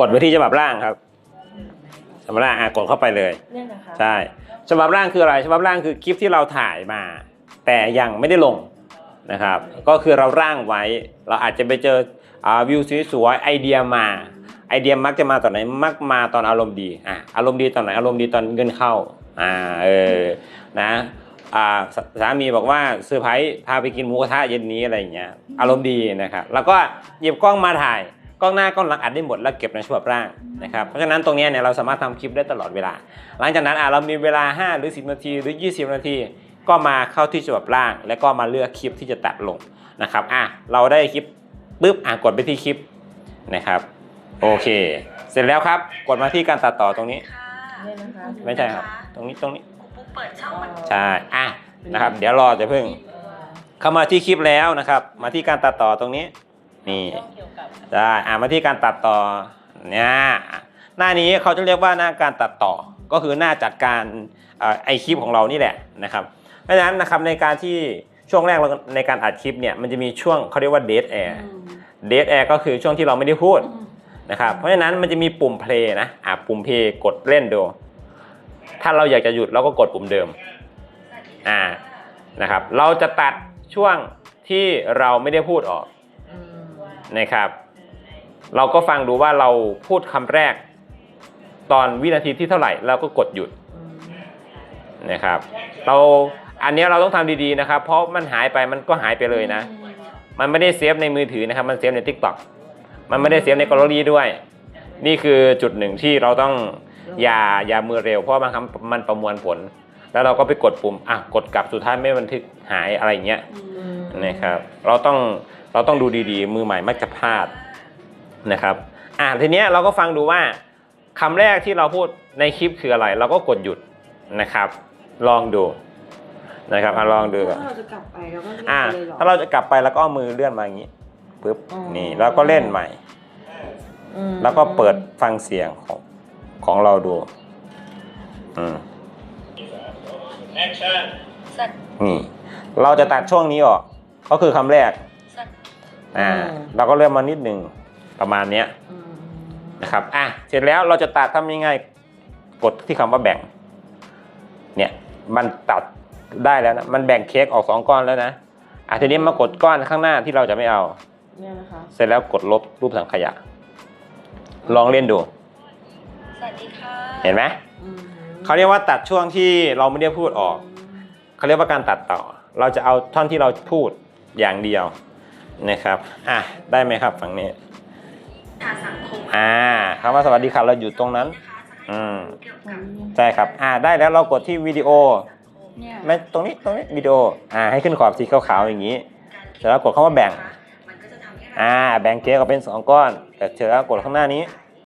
กดไปที่ฉบับร่างครับฉบับร่างอะกดเข้าไปเลยเนี่ยนะคะใช่ฉบับร่างคืออะไรฉบับร่างคือคลิปที่เราถ่ายมา แต่ยังไม่ได้ลงนะครับ ก็คือเราร่างไว้ เราอาจจะไปเจออ่าวิวสวยๆไอเดียมาไอเดียมักจะมาตอนไหนมักมาตอนอารมณ์ดีอะอารมณ์ดีตอนไหนอารมณ์ดีตอนเงินเข้าอ่าเออนะอ่าสสามีบอกว่าเซอร์ไพรส์พาไปกินหมูกระทะเย็นนี้อะไรอย่างเงี้ยอารมณ์ดีนะครับแล้วก็หยิบกล้องมาถ่าย กล้องหน้ากล้องหลังอัดได้หมดแล้วเก็บในฉบับร่างนะครับเพราะฉะนั้นตรงเนี้ยเนี่ยเราสามารถทำคลิปได้ตลอดเวลา หลังจากนั้นอะเรามีเวลา 5 หรือ 10 นาทีหรือ 20 นาที ก็มาเข้าที่ฉบับร่าง แล้วก็มาเลือกคลิปที่จะตัดลงนะครับอะเราได้คลิปปุ๊บอะกดไปที่คลิปนะครับโอเค เสร็จแล้วครับกดมาที่การตัดต่อตรงนี้เนี่ยนะคะไม่ใช่ครับ ตรงนี้ตรงนี้ปุ๊บเปิดช่องมันใช่อะนะครับ เดี๋ยวรอจะเพิ่ง เข้ามาที่คลิปแล้วนะครับ มาที่การตัดต่อตรงนี้ นี่เกี่ยวกับได้อะมาที่การตัดต่อเนี่ยหน้านี้เขาจะเรียกว่าหน้าการตัดต่อก็คือหน้าจัดการเอ่อไอคลิปของเรานี่แหละนะครับเพราะฉะนั้นนะครับในการที่ช่วงแรกเราในการอัดคลิปเนี่ยมันจะมีช่วงเขาเรียกว่า dead air dead air ก็คือช่วงที่เราไม่ได้พูดนะครับเพราะฉะนั้นมันจะมีปุ่ม play นะอะปุ่ม play กดเล่นดูถ้าเราอยากจะหยุดเราก็กดปุ่มเดิมอ่านะครับเราจะตัดช่วงที่เราไม่ได้พูดออกอืม นะครับ เราก็ฟังดูว่าเราพูดคำแรก ตอนวินาทีที่เท่าไหร่เราก็กดหยุดนะครับ เราอันนี้เราต้องทำดีๆนะครับ เพราะมันหายไปมันก็หายไปเลยนะ มันไม่ได้เซฟในมือถือนะครับ มันเซฟใน Tik t o อกมันไม่ได้เซฟในกลอรี่ด้วย นี่คือจุดหนึ่งที่เราต้องอย่าอย่ามือเร็วเพราะบางครั้งมันประมวลผล แล้วเราก็ไปกดปุ่มอะกดกลับสุดท้ายไม่บันทึกหายอะไรเงี้ย นะครับ เราต้องเราต้องดูดีๆ มือใหม่มักจะพลาดนะครับ อะทีเนี้ยเราก็ฟังดูว่าคำแรกที่เราพูดในคลิปคืออะไร เราก็กดหยุดนะครับ ลองดูนะครับอะลองดูก่อนถ้าเราจะกลับไปเราก็เล่นอ่าไปเลยเหรอ ถ้าเราจะกลับไปแล้วก็เอามือเลื่อนมาอย่างนี้ปึ๊บอ๋อ นี่แล้วก็เล่นใหม่ อืมแล้วก็เปิดฟังเสียงของของเราดูอืมสัตว์นี่เราจะตัดช่วงนี้ออก ก็คือคำแรกสัตว์อ่าเราก็เลื่อนมานิดหนึ่งประมาณเนี้ยอืมนะครับอะเสร็จแล้วเราจะตัดทำยังไงกดที่คำว่าแบ่ง เนี่ยมันตัดได้แล้วนะมันแบ่งเค้กออกสองก้อนแล้วนะอะทีนี้มากดก้อนข้างหน้าที่เราจะไม่เอาเนี่ยนะคะเสร็จแล้วกดลบรูปสังขยะ ลองเล่นดูสวัสดีค่ะเห็นไหมอืมเขาเรียกว่าตัดช่วงที่เราไม่ได้พูดออก เขาเรียกว่าการตัดต่อ เราจะเอาท่อนที่เราพูด อย่างเดียวนะครับอะได้ไหมครับฝั่งนี้ทางสังคมอ่าคำว่าสวัสดีครับเราอยู่ตรงนั้นอืมเกี่ยวกับใช่ครับอ่าได้แล้วเรากดที่วิดีโอเนี่ยไม่ตรงนี้ตรงนี้วิดีโออ่าให้ขึ้นขอบสีขาวๆอย่างนี้เสร็จแล้วกดคำว่าแบ่งมันก็จะทำให้เราอ่าแบ่งเค้กออกเป็นสองก้อนแต่เสร็จแล้วกดข้างหน้านี้ม